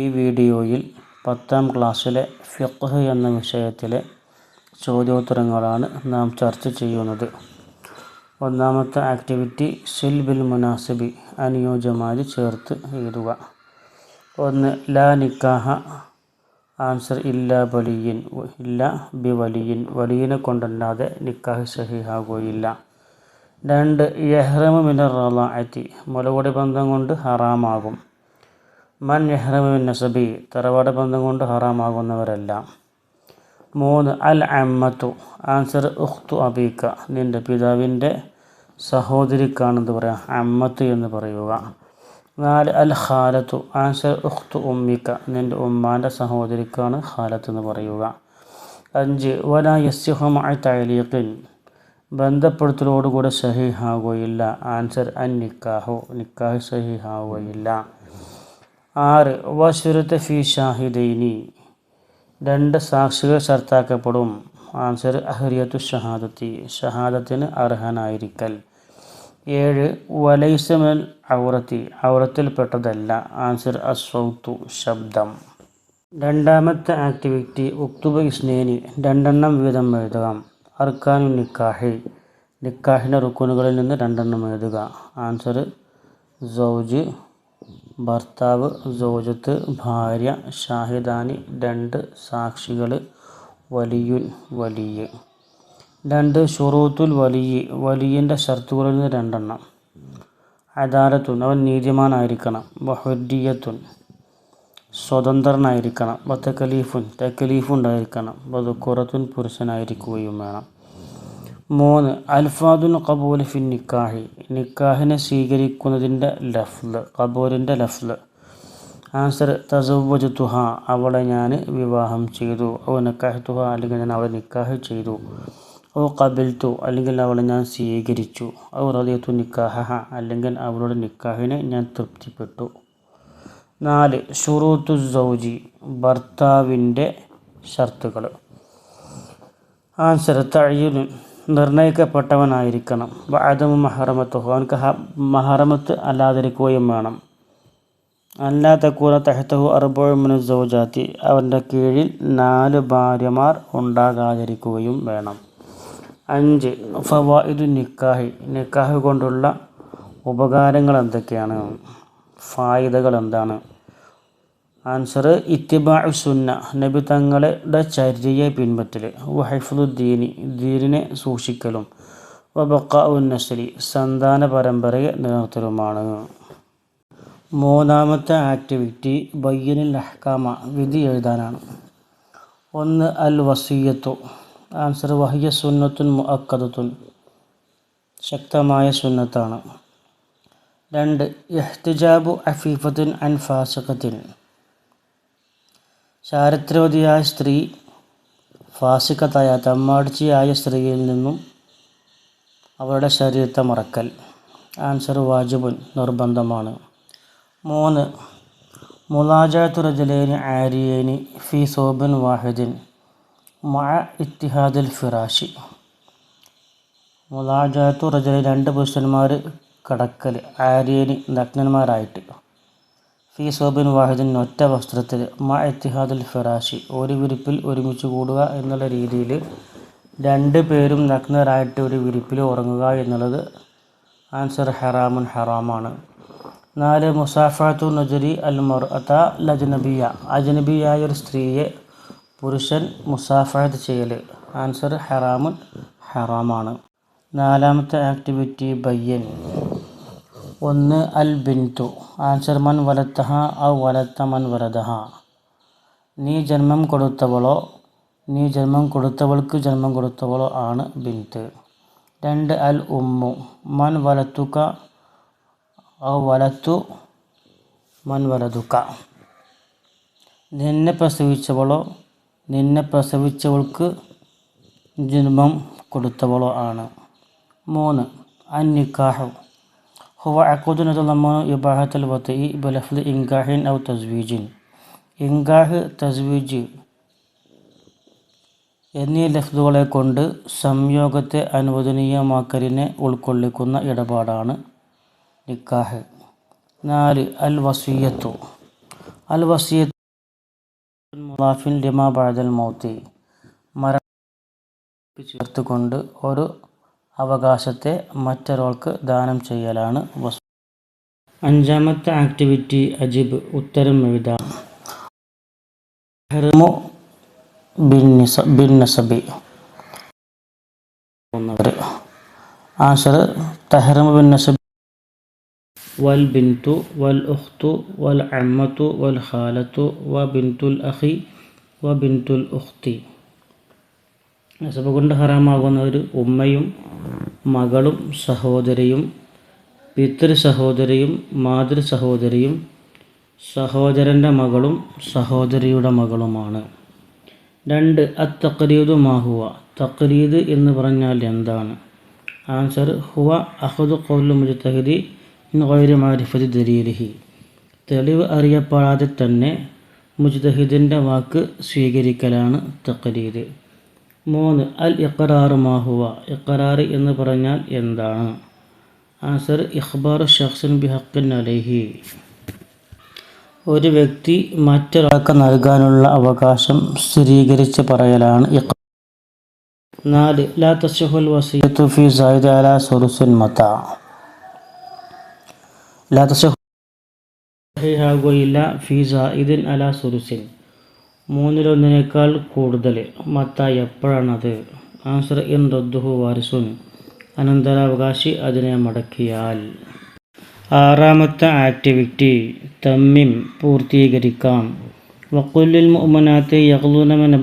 ഈ വീഡിയോയിൽ പത്താം ക്ലാസ്സിലെ ഫിഖ് എന്ന വിഷയത്തിലെ ചോദ്യോത്തരങ്ങളാണ് നാം ചർച്ച ചെയ്യുന്നത്. ഒന്നാമത്തെ ആക്ടിവിറ്റി സിൽ ബിൽ മുനാസിബി അനുയോജ്യമായി ചേർത്ത് എഴുതുക. ഒന്ന് ലാ നിക്കാഹ ആൻസർ ഇല്ല ബലിയിൻ ഇല്ല ബി വലിയിൻ വലിയനെ കൊണ്ടല്ലാതെ നിക്കാഹ് സഹിഹാകുകയില്ല. രണ്ട് യഹ്റമ മിനർ റലാഅത്തി മുലകുടി ബന്ധം കൊണ്ട് ഹറാമാകും. മൻ യഹ്റമ മിൻ നസബി തറവാട് ബന്ധം കൊണ്ട് ഹറാമാകുന്നവരെല്ലാം. മൂന്ന് അൽ അമ്മത്തു ആൻസർ ഉഖ്തു അബീക്ക നിന്റെ പിതാവിന്റെ സഹോദരിക്കാണെന്ന് പറയാം. അമ്മത്ത് എന്ന് പറയുക. നാല് അൽ ഖാലത്തു ആൻസർ ഉഖ്തു ഉമ്മിക്ക നിന്റെ ഉമ്മാന്റെ സഹോദരിക്കാണ് ഖാലത്ത് എന്ന് പറയുക. അഞ്ച് വല യസ്യുഹമായ തൈലീഖിൻ ബന്ധപ്പെടുത്തലോടുകൂടെ സഹിഹാവുകയില്ല ആൻസർ അൻ നിക്കാഹു നിക്കാഹ് സഹിഹാവുകയില്ല ആറ്. വസുരത്തെ ഫി ഷാഹിദൈനി. രണ്ട് സാക്ഷികൾ ഷർത്താക്കപ്പെടും ആൻസർ അഹ്രിയത്തു ഷഹാദത്തി. ഷഹാദത്തിന് അർഹനായിരിക്കൽ. ഏഴ്. വലൈസമൽ ഔറത്തി. ഔറത്തിൽപ്പെട്ടതല്ല ആൻസർ അസൗത്തു ശബ്ദം. രണ്ടാമത്തെ ആക്ടിവിറ്റി ഉക്തുബ ഇസ്നേനി. രണ്ടെണ്ണം വീതം എഴുതുക അർക്കാനു നിക്കാഹി. നിക്കാഹിന്റെ റുക്കുനുകളിൽ നിന്ന് രണ്ടെണ്ണം എഴുതുക. ആൻസർ സൗജ് ഭർത്താവ് സോജത്ത് ഭാര്യ ഷാഹിദാനി രണ്ട് സാക്ഷികൾ വലിയുൻ വലിയ. രണ്ട് ഷുറൂത്തുൽ വലിയ വലിയന്റെ ഷർത്തുകളിൽ നിന്ന് രണ്ടെണ്ണം. അദാലത്തുൻ അവൻ നീതിമാനായിരിക്കണം. ബഹുദ്ദിയത്തുൻ സ്വതന്ത്രനായിരിക്കണം. ബത്തക്കലീഫുൻ തെക്കലീഫുണ്ടായിരിക്കണം. വധുക്കുറത്തുൻ പുരുഷനായിരിക്കുകയും വേണം. മൂന്ന് അൽഫാദുൽ കബൂൽ ഫിൻ നിക്കാഹി. നിക്കാഹിനെ സ്വീകരിക്കുന്നതിന്റെ ലഫ്ല് കബൂലിന്റെ ലഫ്ല് ആൻസർ തസവ്വജ് തുഹ അവളെ ഞാൻ വിവാഹം ചെയ്തു. ഓ നിക്കാഹ് തുഹ അല്ലെങ്കിൽ ഞാൻ അവളെ നിക്കാഹ് ചെയ്തു. ഓ കബിൽത്തു അല്ലെങ്കിൽ അവളെ ഞാൻ സ്വീകരിച്ചു. ഓ റദിയത്തു നിക്കാഹ അല്ലെങ്കിൽ അവളുടെ നിക്കാഹിനെ ഞാൻ തൃപ്തിപ്പെട്ടു. നാല് ഷുറൂത്തു സൗജി ഭർത്താവിന്റെ ഷർത്തുകൾ ആൻസർ തയ്യുൻ. നിർണയിക്കപ്പെട്ടവനായിരിക്കണം. വാദമു മഹറമത്ത് അവനക്ക് മഹറമത്ത് അല്ലാതിരിക്കുകയും വേണം. അല്ലാത്ത കൂറ തഹത്തഹു അറുബോഴമിന് സൗജാത്തി. അവന്റെ കീഴിൽ നാല് ഭാര്യമാർ ഉണ്ടാകാതിരിക്കുകയും വേണം. അഞ്ച് ഫവായിദു നിക്കാഹി. നിക്കാഹ് കൊണ്ടുള്ള ഉപകാരങ്ങൾ എന്തൊക്കെയാണ് ഫായിദകൾ എന്താണ് ആൻസർ ഇത്തിബാ സുന്ന നബി തങ്ങളുടെ ചര്യയെ പിൻപറ്റൽ വഹൈഫുദ്ദീനി ദീനിനെ സൂക്ഷിക്കലും. വബക്ക ഉന്നസലി സന്താന പരമ്പരയെ നിലനിർത്തലുമാണ്. മൂന്നാമത്തെ ആക്ടിവിറ്റി ബയ്യനിൽ അഹ്കാമ വിധി എഴുതാനാണ്. ഒന്ന് അൽ വസീയത്തു ആൻസർ വഹിയ സുന്നത്തുൻ മുഅക്കദത്തുൻ ശക്തമായ സുന്നത്താണ്. രണ്ട് എഹ്തിജാബു അഫീഫത്തിൻ അൻ ഫാസിഖത്തിൻ. ചാരിത്രവതിയായ സ്ത്രീ ഫാസിക്കത്തായ തമ്മാടിച്ചിയായ സ്ത്രീയിൽ നിന്നും അവരുടെ ശരീരത്തെ മറക്കൽ. ആൻസർ വാജിബുൻ നിർബന്ധമാണ്. മൂന്ന് മുലാജാത്തു റജലേനി ആരിയേനി ഫി സോബിൻ വാഹിദിൻ മഴ ഇത്തിഹാദിൽ ഫിറാഷി മുലാജാത്തു റജലി രണ്ട് പുരുഷന്മാർ കടക്കൽ ആര്യനി നഗ്നന്മാരായിട്ട്. ഫി സോബിൻ വാഹിദിൻ ഒറ്റ വസ്ത്രത്തിൽ മ എത്തിഹാദുൽ ഫിറാഷി ഒരു വിരിപ്പിൽ ഒരുമിച്ച് കൂടുക എന്നുള്ള രീതിയിൽ രണ്ട് പേരും നഗ്നരായിട്ട് ഒരു വിരിപ്പിൽ ഉറങ്ങുക എന്നുള്ളത് ആൻസർ ഹറാമുൻ ഹറാമാണ്. നാല് മുസാഫാത്തു നജരി അൽ മർ അത്ത ലജ്നബിയ അജ്നബിയായ ഒരു സ്ത്രീയെ പുരുഷൻ മുസാഫാത്ത് ചെയ്യൽ ആൻസർ ഹറാമുൻ ഹറാമാണ്. നാലാമത്തെ ആക്ടിവിറ്റി ബയ്യൻ. ഒന്ന് അൽ ബിൻതു. ആൻസർ മൻ വലത്തഹ ഔ വലത്ത മൻ വലതഹ. നീ ജന്മം കൊടുത്തവളോ നീ ജന്മം കൊടുത്തവൾക്ക് ജന്മം കൊടുത്തവളോ ആണ് ബിന്ത് രണ്ട് അൽ ഉമ്മു. മൻ വലത്തുക ഔ വലത്തു മൻ വലതുക. നിന്നെ പ്രസവിച്ചവളോ നിന്നെ പ്രസവിച്ചവൾക്ക് ജന്മം കൊടുത്തവളോ ആണ്. മൂന്ന് അൻ ഹുവ അക്കുദ് നതുലമ്മു ഇബാഹത്തുൽ വത്തി ബലഫ്ദ് ഇൻകാഹിൻ ഔ തസ്വീജിൻ ഇൻകാഹ് തസ്വീജ് എന്നീ ലഫ്ദുകളെ കൊണ്ട് സംയോഗത്തെ അനുവദനീയമാക്കലിനെ ഉൾക്കൊള്ളിക്കുന്ന ഇടപാടാണ് നിക്കാഹ്. നാല് അൽ വസീയത്തു അൽ വസീയത്ത് മുലാഫിൻ ലിമാ ബഅദൽ മൗത്തി. മരണം ചേർത്തുകൊണ്ട് ഒരു അവകാശത്തെ മറ്റൊരാൾക്ക് ദാനം ചെയ്യലാണ് വസ് അഞ്ചാമത്തെ ആക്ടിവിറ്റി അജിബ് ഉത്തരം എഴുതാം. ഹെർമു ബിൻ നിസ ആൻസർ തഹ്റമ ബിൻ നസബ് വൽ ബിന്തു വൽ ഉഖ്തു വൽ അമ്മത്തു വൽ ഖാലത്തു വ ബിന്തുൽ അഖി വ ബിന്തുൽ ഉഖ്തി. നസബ് കൊണ്ട് ഹറാമാകുന്നവർ ഉമ്മയും മകളും സഹോദരിയും പിതൃ സഹോദരിയും മാതൃ സഹോദരിയും സഹോദരന്റെ മകളും സഹോദരിയുടെ മകളുമാണ്. രണ്ട് അത്തക്രീദ് തക്രീദു മാഹുവ തക്രീദ് എന്ന് പറഞ്ഞാൽ എന്താണ്? ആൻസർ ഹുവ അഹദ് കൗലു മുജത്തഹിദി ഗൈരി മാരിഫതി ദലീലിഹി. തെളിവ് അറിയപ്പെടാതെ തന്നെ മുജ്തഹിദിന്റെ വാക്ക് സ്വീകരിക്കലാണ് തക്രീദ് മൂന്ന് അൽ ഇഖറാർ മാഹുവ ഇഖറാർ എന്ന് പറഞ്ഞാൽ എന്താണ്? ആൻസർ ഇഖ്ബാർ ഷഖ്സൻ ബിഹക്കൻ അലഹി. ഒരു വ്യക്തി മറ്റൊരാൾക്ക് നൽകാനുള്ള അവകാശം സ്ഥിരീകരിച്ച് പറയലാണ് നാല് ലാ തസ്ഹുൽ വസിയത്തു ഫി സൈദ അല സുറുസുൻ മത. ലാ സഹിഹാകുകയില്ല ഫി സൈദിൻ അല സുറുസിൻ. മൂന്നിലൊന്നിനേക്കാൾ കൂടുതൽ. മത്ത എപ്പോഴാണത്? ആൻസർ ഇൻ റദ്ദുഹു വാരിസുൻ. അനന്തരാവകാശി അതിനെ മടക്കിയാൽ. ആറാമത്തെ ആക്ടിവിറ്റി തമ്മിം പൂർത്തീകരിക്കാം. വക്കുല്ലിൽ മുഅ്മിനാത്തി യഗ്ലൂന മിൻ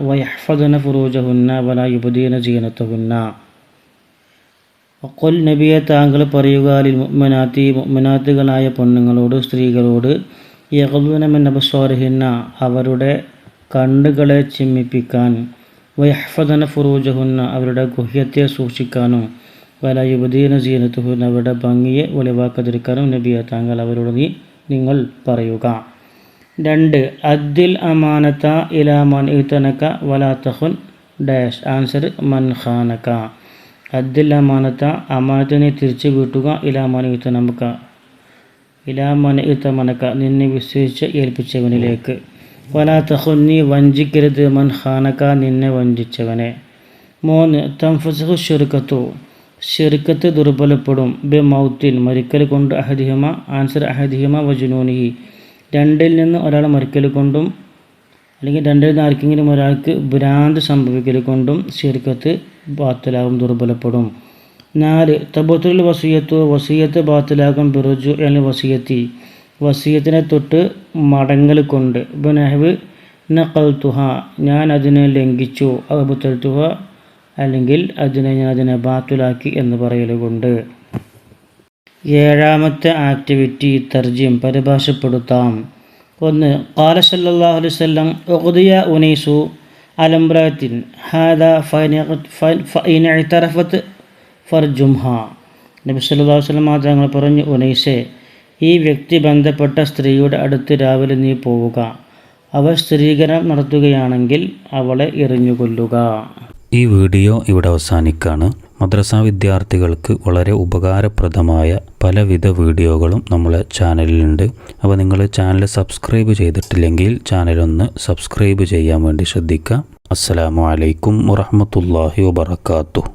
വയഹ്ഫദന ഫുറൂജഹുന്ന വലാ യുബ്ദീന ജീനത്തഹുന്ന വക്കുൽ നബിയെ താങ്കൾ പറയുക അലിൽ മുഅ്മിനാത്തി മുഅ്മിനാത്തുകളായ പെണ്ണുങ്ങളോട് സ്ത്രീകളോട് യഗ്ലൂന മിൻ അബ്സാരിഹിന്ന അവരുടെ കണ്ണുകളെ ചിമ്മിപ്പിക്കാൻ. വയഹ്ഫദന ഫുറൂജഹുന്ന അവരുടെ ഗുഹ്യത്തെ സൂക്ഷിക്കാനും. വല യുവതീന സീനത്തുഹുന്ന അവരുടെ ഭംഗിയെ ഒളിവാക്കാതിരിക്കാനും നബിയ താങ്കൾ അവരോട് നീ നിങ്ങൾ പറയുക. രണ്ട് അദ്ദിൽ അമാനത്ത ഇല മൻ ഇത്തനക്ക വലാ തഹുൻ ഡാഷ് ആൻസർ മൻ ഖാനക്ക അദ്ദിൽ അമാനത്ത അമാനത്തിനെ തിരിച്ചു വീട്ടുക ഇല മൻ ഇത്തനമക്ക ഇല മൻ ഇത്തമനക്ക നിന്നെ വിശ്വസിച്ച് ഏൽപ്പിച്ചവനിലേക്ക്. വലാ തഹുന്നി വഞ്ചിക്കരുത്. മൻ ഖാനക്ക നിന്നെ വഞ്ചിച്ചവനെ. മൂന്ന് തംഫസഹു ഷെറുക്കത്തു ഷെറുക്കത്ത് ദുർബലപ്പെടും. ബെ മൗത്തിൻ മരിക്കൽ കൊണ്ട് അഹദിഹിമ ആൻസർ അഹദിഹിമ വജുനൂനിഹി രണ്ടിൽ നിന്ന് ഒരാൾ മരിക്കൽ കൊണ്ടും അല്ലെങ്കിൽ രണ്ടിൽ നിന്ന് ആർക്കെങ്കിലും ഒരാൾക്ക് ഭ്രാന്ത് സംഭവിക്കൽ കൊണ്ടും ഷെറുക്കത്ത് ബാത്തലാവും ദുർബലപ്പെടും. നാല് തബത്തുൽ വസീയത്തു വസീയത്ത് ബാത്തിലാകും ബിറുജു അല്ലെങ്കിൽ വസീയത്തി. വസീയത്തിനെ തൊട്ട് മടങ്ങൽ കൊണ്ട്. ബനഹവ് നഖൽത്തുഹ ഞാൻ അതിനെ ലംഘിച്ചു. അബുത്തൽത്തുഹ അല്ലെങ്കിൽ അതിനെ ഞാൻ അതിനെ ബാത്തുലാക്കി എന്ന് പറയലുകൊണ്ട് ഏഴാമത്തെ ആക്ടിവിറ്റി തർജ്യം പരിഭാഷപ്പെടുത്താം. ഒന്ന് അലൈഹി വസല്ലം ഉഖ്ദിയ ഉനൈസു അലംബ്രാത്തിൻ ഹാദ ഫൈൻ ഇഅ്തറഫത്ത് ഫർജുംഹ നബി അലൈഹി വസല്ലം തങ്ങൾ പറഞ്ഞു ഉനൈസെ ഈ വ്യക്തി ബന്ധപ്പെട്ട സ്ത്രീയുടെ അടുത്ത് രാവിലെ നീ പോവുക. അവൾ സ്ത്രീകരണം നടത്തുകയാണെങ്കിൽ അവളെ എറിഞ്ഞുകൊല്ലുക. ഈ വീഡിയോ ഇവിടെ അവസാനിക്കാണ് മദ്രസ വിദ്യാർത്ഥികൾക്ക് വളരെ ഉപകാരപ്രദമായ പലവിധ വീഡിയോകളും നമ്മളെ ചാനലിലുണ്ട്. അപ്പോൾ നിങ്ങൾ ചാനൽ സബ്സ്ക്രൈബ് ചെയ്തിട്ടില്ലെങ്കിൽ ചാനലൊന്ന് സബ്സ്ക്രൈബ് ചെയ്യാൻ വേണ്ടി ശ്രദ്ധിക്കുക. അസ്സലാമു അലൈക്കും വറഹ്മത്തുള്ളാഹി വബറകാതുഹു.